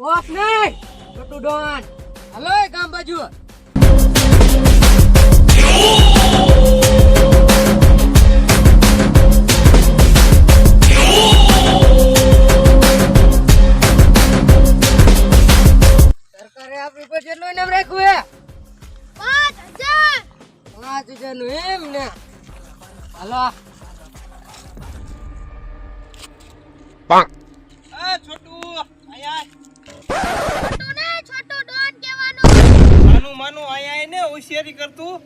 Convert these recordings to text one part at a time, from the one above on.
નહીં છોટું Don hello એ ગામ બાજુ. સરકારે આપણી ઉપર જેટલું ઇનામ કહેવાનું અહીંયા ને હોશિયારી કરતું?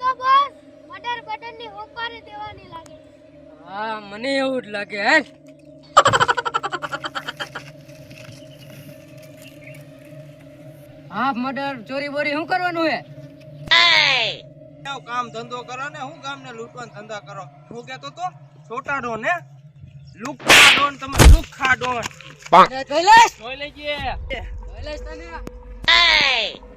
તો બસ મર્ડર બટનની હોપારી દેવાની લાગે. હા મને એવું જ લાગે હે હા મર્ડર ચોરી બોરી શું કરવાનું હે? કામ ધંધો કરો ને હું ગામને લૂંટવાનો ધંધા કરો. હું કેતો તો છોટા ડોન હે લુખા ડોન તમે લુખા ડોન જોઈ કૈલાશ જોઈ લેજે કૈલાશ તને. હું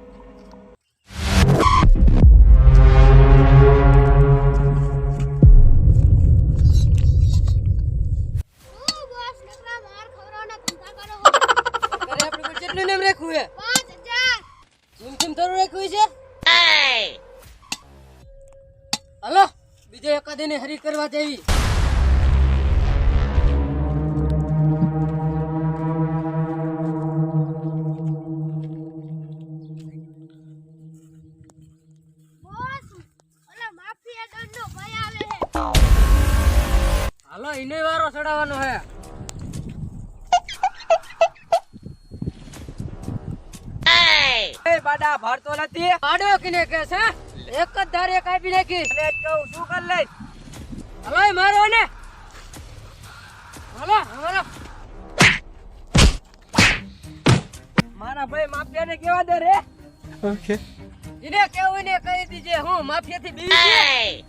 આપણી ઉપર રાખ્યું હજાર. કેમ કેમ થોડું રાખ્યું છે? હલો બીજો એકાદીને હરી કરવા દેવી નો છે. હાલો એને વારો ચડાવવાનો હે. બાડા ભરતો નથી. આડો કિને કે છે એક જ ધારે કાપી નાખી. એટલે કહું શું કર લઈ હલો મારો ને. Hello hello. મારા ભાઈ માફિયાને કેવા દે રે? એને કેવું ને કહી દીજે હું માફિયાથી બીવી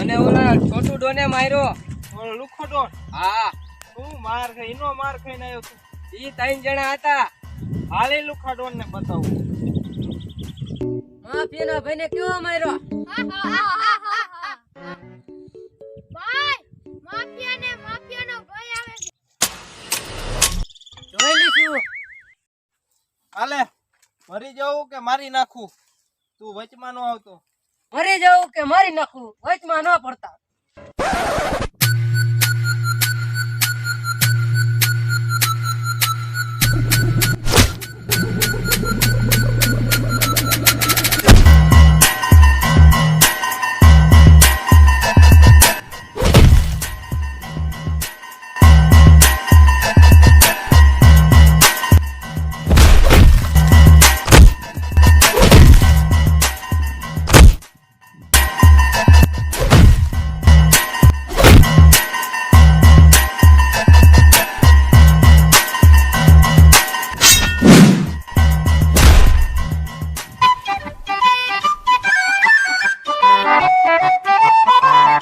મને ઓલા છોટુ ડોને માર્યો. ઓલો લુખો ડોન. હા. શું માર ખાઈ એનો માર ખાઈને આવ્યો તું ઈ ત્રણ જણા હતા. હાલે લુખા ડોન ને બતાવું. હા ભાઈને કેવો માર્યો? ભાઈ માફિયા ને માફિયા નો ભય આવે છે જોઈ લીધું હાલે મરી જવું કે મારી નાખું? તું વચમાં નો આવતો. મરી જવું કે મારી નાખવું વચમાં ન પડતા.